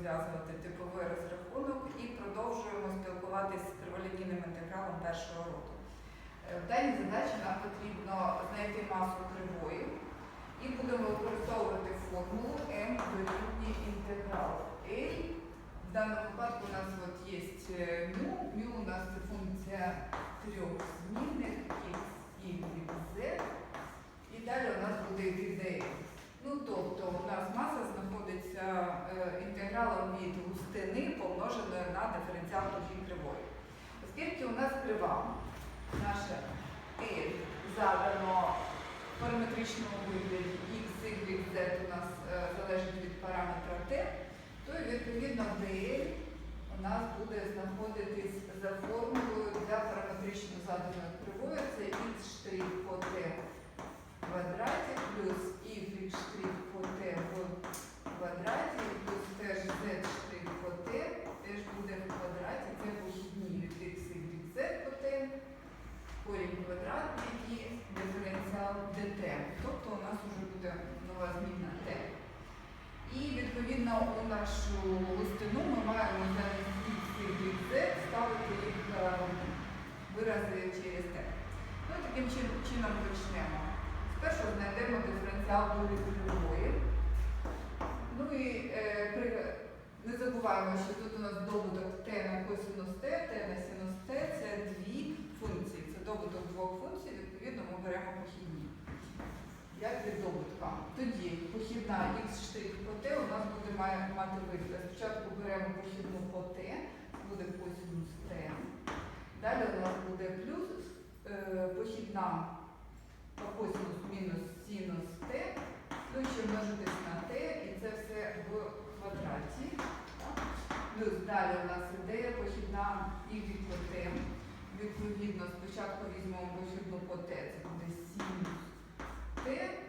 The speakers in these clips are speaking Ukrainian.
розв'язувати типовий розрахунок і продовжуємо спілкуватися з криволінійним інтегралом першого роду. Е, В даній задачі нам потрібно знайти масу кривої і будемо використовувати формулу m дорівнює інтеграл a. В даному випадку у нас от є μ. μ у нас це функція трьох змінних x, y, z. І далі у нас буде dx. Ну, тобто у нас маса знаходиться е, інтегралом від густини помноженою на диференціал довжі кривої. Оскільки у нас крива наша L задано в параметричному вигляді x, y, z у нас е, залежить від параметра t, то відповідно dl у нас буде знаходитись за формулою для параметрично заданої кривої, це x по t в квадраті плюс штрих по t в квадраті плюс теж z штрих по t теж буде в квадраті, це похідні від x, y, z по t, корінь квадратний і диференціал dt. Тобто у нас вже буде нова змінна t. І відповідно у нашу густину ми маємо замість x, y, z ставити їх е, вирази через t. Ну, таким чином почнемо. Спершу знайдемо диференціал долі кривої. Ну і е, при- не забуваємо, що тут у нас добуток t на косинус t на синус t це дві функції. Це добуток двох функцій, відповідно, ми беремо похідні. Як від добутка. Тоді похідна штрих по t у нас буде мати вигляд. Спочатку беремо похідну по це буде косинус t. Далі у нас буде плюс е, похідна по косинус Далі у нас ідея похідна і від ПТ. Відповідно, спочатку візьмемо похідну по це буде 7Т.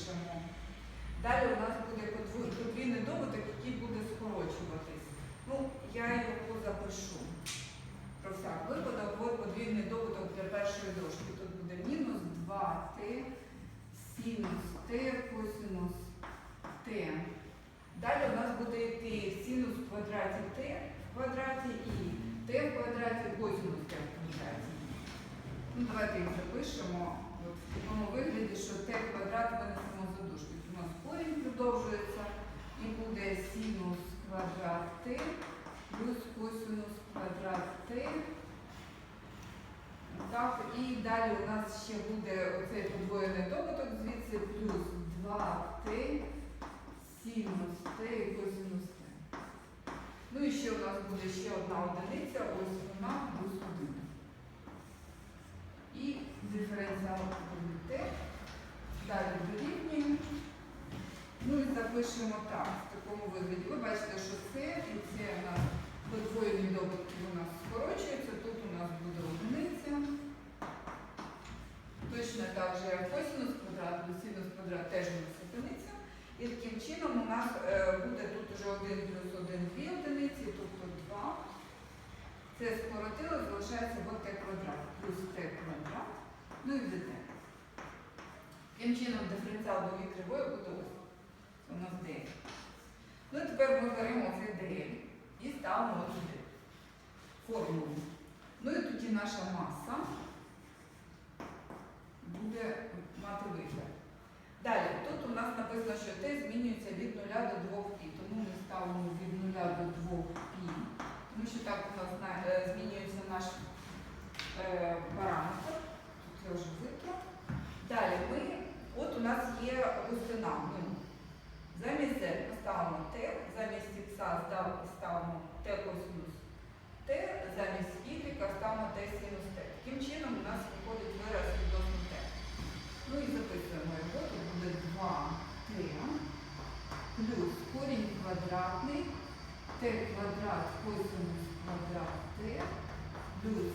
Її напишемо. Далі у нас буде подвійний добуток, який буде скорочуватись. Ну, я його запишу. Про всяк випадок, от подвійний добуток для першої дошки. Тут буде мінус 2t синус t косинус t. Далі у нас буде йти синус в квадраті t в квадраті і t в квадраті косинус t в квадраті. Ну, давайте їх запишемо в такому вигляді, що t квадрат винесемо за дужки. У нас корінь продовжується і буде синус квадрат t плюс косинус квадрат t. Так, і далі у нас ще буде оцей подвоєний добуток звідси плюс 2t синус t і косинус t. Ну і ще у нас буде ще одна одиниця, ось вона плюс 1. І диференціал t. Далі дорівнюємо. Ну і запишемо так, в такому вигляді. Ви бачите, що це і це у нас подвоєні добутки у нас скорочуються. Тут у нас буде одиниця. Точно так же як косинус квадрат синус квадрат теж у нас одиниця. І таким чином у нас е, буде тут уже 1 плюс 1 дві одиниці, тобто 2. Це скоротило, залишається от t квадрат плюс t квадрат, ну і dt. Таким чином диференціал дові кривої буде. У нас dl. Ну тепер ми беремо цей dl і ставимо от сюди формулу. Ну і тоді наша маса буде мати вигляд. Далі, тут у нас написано, що t змінюється від 0 до 2π, тому ми ставимо від 0 до 2π, тому що так у нас е, змінюється наш е, параметр. Я вже. Далі ми, от у нас є густина. Ну, замість z поставимо t, замість x ставимо t косинус t, замість y ставимо t синус t. Таким чином у нас виходить вираз відносно t. Ну і записуємо його, тут буде 2t плюс корінь квадратний t квадрат косинус квадрат t таким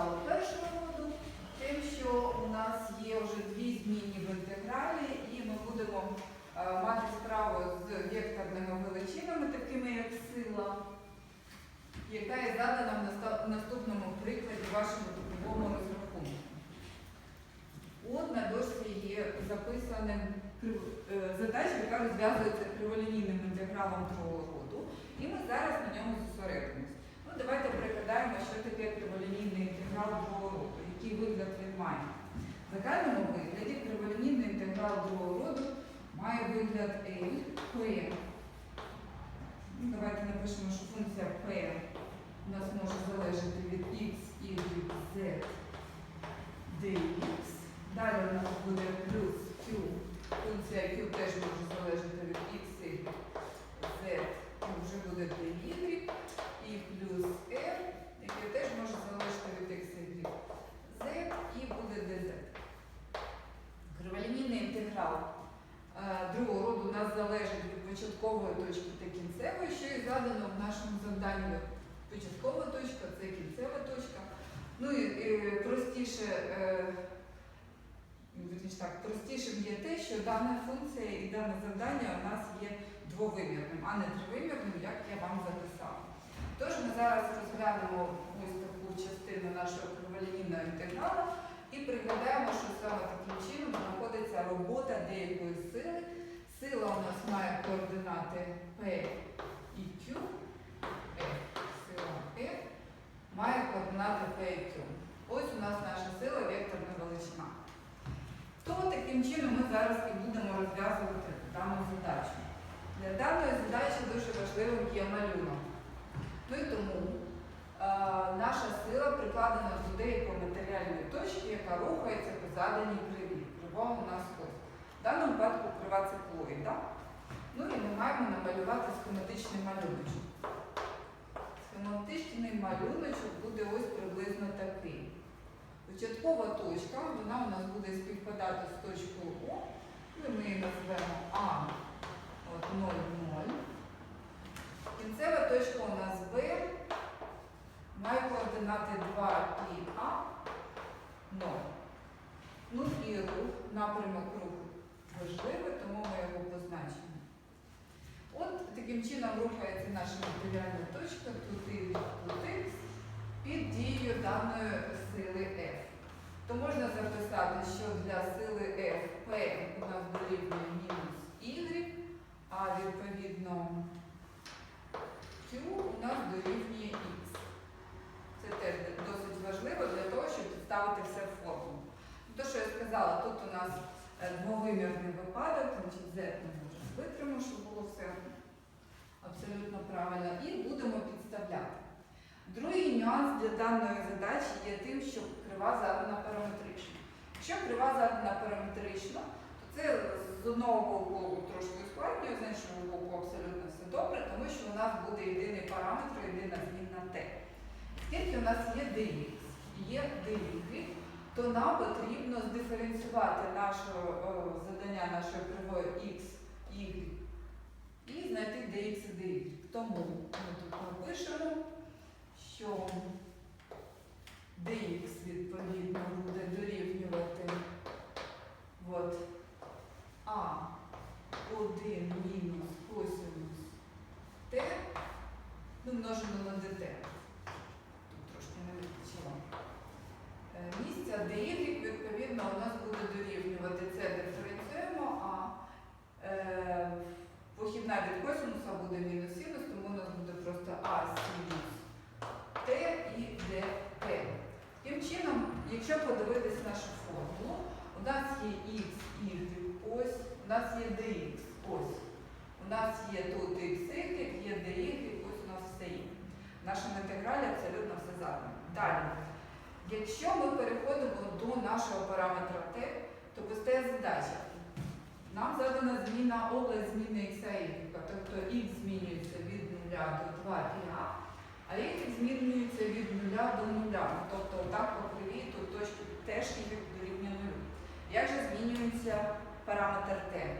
криволінійного першого роду, тим, що у нас є вже дві змінні в інтегралі, і ми будемо е, мати справу з векторними величинами, такими як сила, яка є задана в наступному прикладі вашому типовому розрахунку. От на дошці є записаним е, задача, яка розв'язується криволінійним інтегралом другого роду. І ми зараз на ньому зосередимось. Ну, давайте пригадаємо, що таке другого роду, який вигляд він має. В загальному вигляді криволінійний інтеграл другого роду має вигляд L, P. Ну, Давайте напишемо, що функція P у нас може залежати від x, y, z, dx. Далі у нас буде плюс Q. Функція Q теж може залежати від x, y, z, і вже буде dy. І плюс r, яке теж може залежати від x, y, z, і буде dz. Криволінійний інтеграл е, другого роду у нас залежить від початкової точки та кінцевої, що і задано в нашому завданні. Початкова точка це кінцева точка. Ну і, простіше, е, так, простішим є те, що дана функція і дане завдання у нас є двовимірним, а не тривимірним, як я вам записала. Тож ми зараз розглянемо ось таку частину нашого криволінійного інтегралу і пригадаємо, що саме таким чином знаходиться робота деякої сили. Сила у нас має координати P і Q. Сила F має координати P і Q. Ось у нас наша сила векторна величина. То таким чином ми зараз і будемо розв'язувати дану задачу. Для даної задачі дуже важливим є малюнок. Ну і тому наша сила прикладена до деякої матеріальної точки, яка рухається по заданій криві. Крива у нас ось. В даному випадку крива циклоїда. Ну і ми маємо намалювати схематичний малюночок. Схематичний малюночок буде ось приблизно такий. Початкова точка, вона у нас буде співпадати з точкою О. І ми її назвемо А от 0, 0. Кінцева точка у нас Б має координати 2 і А 0. Ну і рух, напрямок руху важливий, тому ми його позначимо. От таким чином рухається наша матеріальна точка туди, туди, під дією даної сили F. То можна записати, що для сили F P у нас дорівнює мінус Y, а відповідно Q у нас дорівнює X це теж досить важливо для того, щоб підставити все в форму. Те, що я сказала, тут у нас е, двовимірний випадок, значить Z ми вже витримаємо, щоб було все абсолютно правильно, і будемо підставляти. Другий нюанс для даної задачі є тим, що крива задана параметрично. Якщо крива задана параметрично, то це з одного боку трошки ускладнює, з іншого боку абсолютно все добре, тому що у нас буде єдиний параметр, єдина змінна Т. Оскільки у нас є dx є dy, то нам потрібно здиференціювати наше е, завдання нашої кривої x, y і знайти dx і dy. Тому ми тут напишемо, що dx відповідно буде дорівнювати от, а 1 мінус косинус t ну, на dt. Тут трошки не вистачило. Місця dy, відповідно, у нас буде дорівнювати це диференціюємо, а е, похідна від косинуса буде мінус синус, тому у нас буде просто а синус t і dt. Таким чином, якщо подивитись нашу формулу, у нас є x, y, ось, у нас є dx, ось. У нас є тут x, y, є dy, ось у нас все є. Нашому інтегралі абсолютно все задано. Далі. Якщо ми переходимо до нашого параметра t, то постає задача. Нам задана зміна область зміни x, y, тобто x змінюється від 0 до 2 і a, а y змінюється від 0 до 0. Тобто так по кривій тут точки теж y дорівнює 0. Як же змінюється параметр t?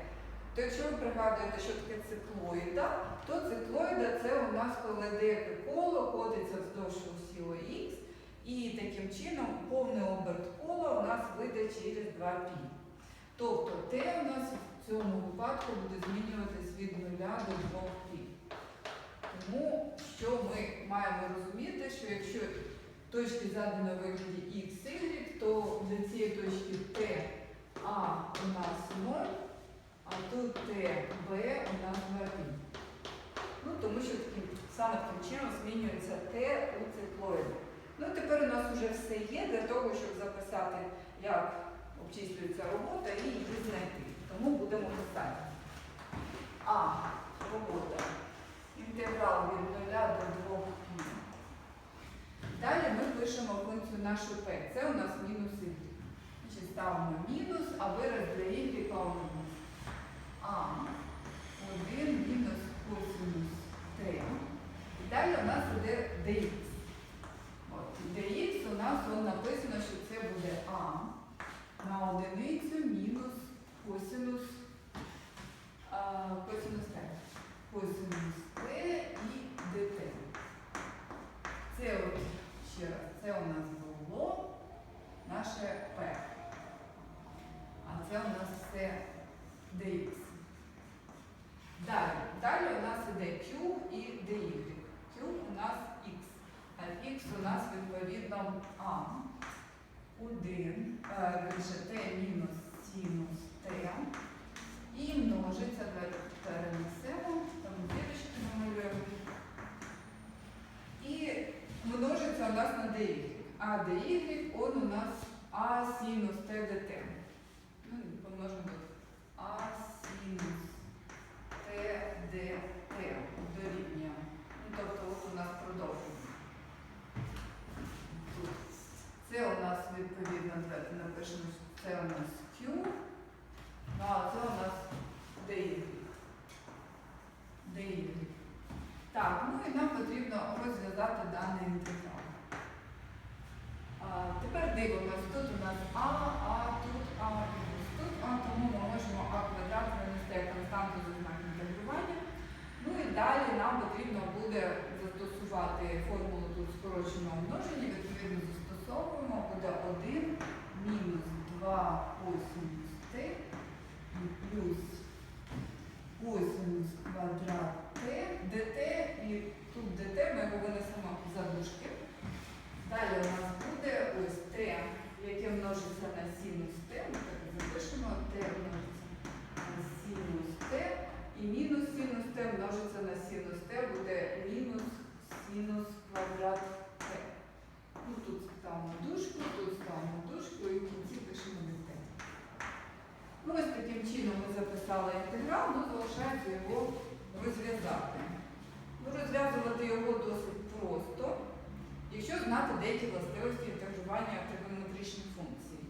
То якщо ви пригадуєте, що таке циклоїда, то циклоїда це у нас коли деяке коло котиться вздовж усього х, і таким чином повний оберт кола у нас вийде через 2π. Тобто t у нас в цьому випадку буде змінюватись від 0 до 2π. Тому що ми маємо розуміти, що якщо точки задані у вигляді x, y, то для цієї точки t а у нас 0, а тут t b у нас 2π. Ну, тому що таким, саме таким чином змінюється t у циклоїді. вже все є для того, щоб записати, як обчислюється робота і її знайти. Тому будемо писати. А. Робота. Інтеграл від 0 до 2 π. Далі ми пишемо функцію нашу p. Це у нас мінус y. Значить, ставимо мінус, а вираз для y нас а 1 мінус косинус t. І далі у нас буде dx. От, dx нас он написано, що це буде а на одиницю мінус косинус, а, косинус t. Косинус t і dt. Це от, ще раз, це у нас було наше p. А це у нас все dx. Далі, далі у нас іде Q і dy. Q у нас x. А x у нас відповідно А. 1, більше t мінус синус t. І множиться, давайте перенесемо, там дірочки намалюємо. І множиться у нас на dy. А dy, он у нас А синус t dt. Ну, помножимо. А синус t dt дорівнює. Ну, тобто от у нас продовження. Тут. Це у нас відповідно, давайте напишемо, це у нас Q. А це у нас dy. dy. Так, ну і нам потрібно розв'язати даний інтеграл. А, тепер дивимось, тут у нас А, А, тут А, мінус тут А, тому ми можемо А квадрат винести як константу за знак інтегрування. Ну і далі нам потрібно буде застосувати формулу тут скороченого множення, відповідно застосовуємо, буде 1 мінус 2 косинус t і плюс косинус квадрат t, dt, і тут dt ми його винесемо за дужки. Далі у нас буде ось t, яке множиться на синус t, ми так і запишемо, t множиться на синус t, і мінус синус t множиться на синус t, буде мінус синус квадрат t. Ну, тут ставимо дужку, тут ставимо дужку і в кінці пишемо dt. Ну, ось таким чином ми записали інтеграл, ну залишається його розв'язати. Ну, розв'язувати його досить просто. якщо знати деякі властивості інтегрування тригонометричних функцій.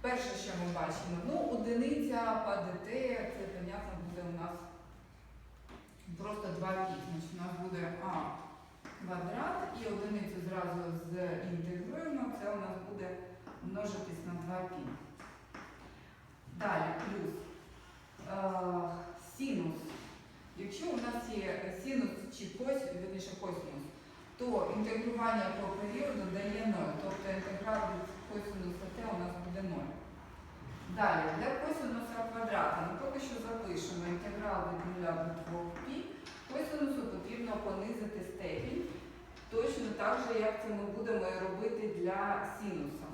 Перше, що ми бачимо, ну, одиниця ПДТ, це, понятно, буде у нас просто 2 пі. Значить, у нас буде А квадрат і одиницю зразу зінтегруємо, це у нас буде множитись на 2 пі. Далі плюс е, синус. Якщо у нас є синус чи кось, вірніше косинус, то інтегрування по періоду дає 0. Тобто інтеграл від косинуса t у нас буде 0. Далі, для косинуса квадрата ми поки що запишемо інтеграл від 0 до 2π. Косинусу потрібно понизити степінь, точно так же, як це ми будемо і робити для синуса.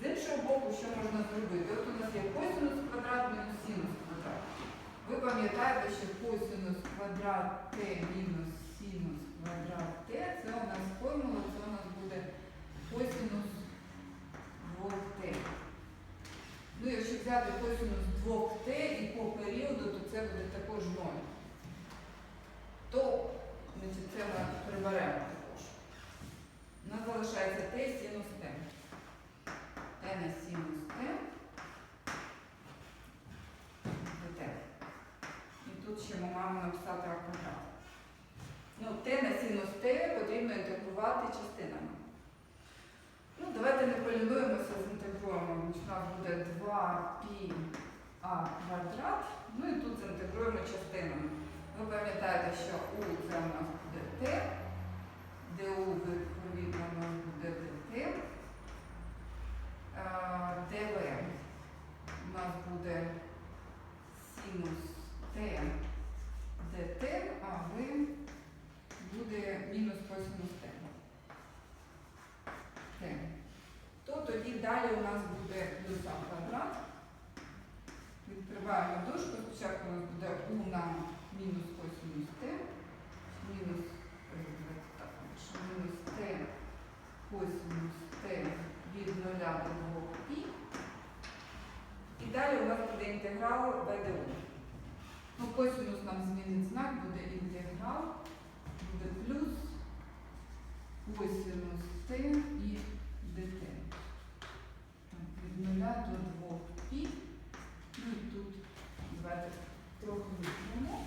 З іншого боку, що можна зробити? От у нас є косинус квадрат мінус синус. Ви пам'ятаєте, що косинус квадрат t мінус синус квадрат t, це у нас формула, це у нас буде косинус 2t. Ну, якщо взяти косинус 2t і по періоду, то це буде також 0. То значить, це ми приберемо також. У нас залишається t синус t. t на синус t. dt. І тут ще ми маємо написати а квадрат. Ну, t на синус t потрібно інтегрувати частинами. Ну, давайте не полінуємося, зінтегруємо. У нас буде 2π а квадрат. Ну і тут зінтегруємо частинами. Ви пам'ятаєте, що u це у нас буде t, du відповідно у нас буде dt. Е, dv у нас буде синус t dt, а v буде мінус косинус t. T. То тоді далі у нас буде плюс а квадрат. Відкриваємо дужку, спочатку у нас буде u на мінус косинус t, мінус, так, мінус t косинус t від 0 до 2π. І далі у нас буде інтеграл ВДУ. Ну, косинус нам змінить знак, буде інтеграл, буде плюс косинус t і. Так, від 0 до 2π. Ну і тут давайте трохи візьмемо.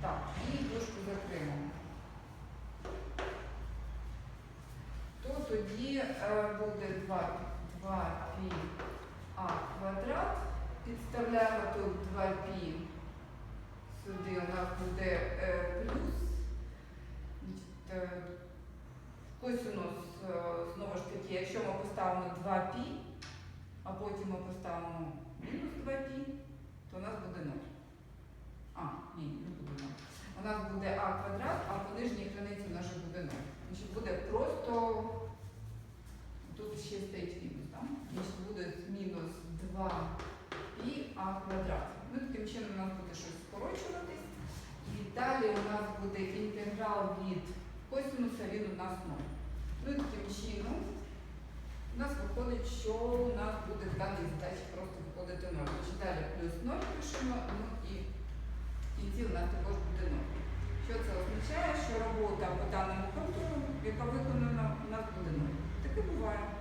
Так, і дужку закриємо. То тоді е, буде 2, 2 пі а квадрат. Підставляємо тут 2 пі. Сюди у нас буде е, плюс. Е, Косинус, е, знову ж таки, якщо ми поставимо 2 пі, а потім ми поставимо мінус 2 пі, то у нас буде 0. А, ні, не буде 0. У нас буде а квадрат, а по нижній границі у нас буде 0. Значить, буде просто, ще стоїть мінус? Значить, буде мінус 2 пі а квадрат. Ну, таким чином у нас буде щось скорочуватись. І далі у нас буде інтеграл від косинуса, він у нас 0. Ну і таким чином у нас виходить, що у нас буде в даній задачі просто виходити 0. Значить, далі плюс 0 пишемо, ну і кінці у нас також буде 0. Що це означає? Що робота по даному контуру, яка виконана, у нас буде 0. Таке буває.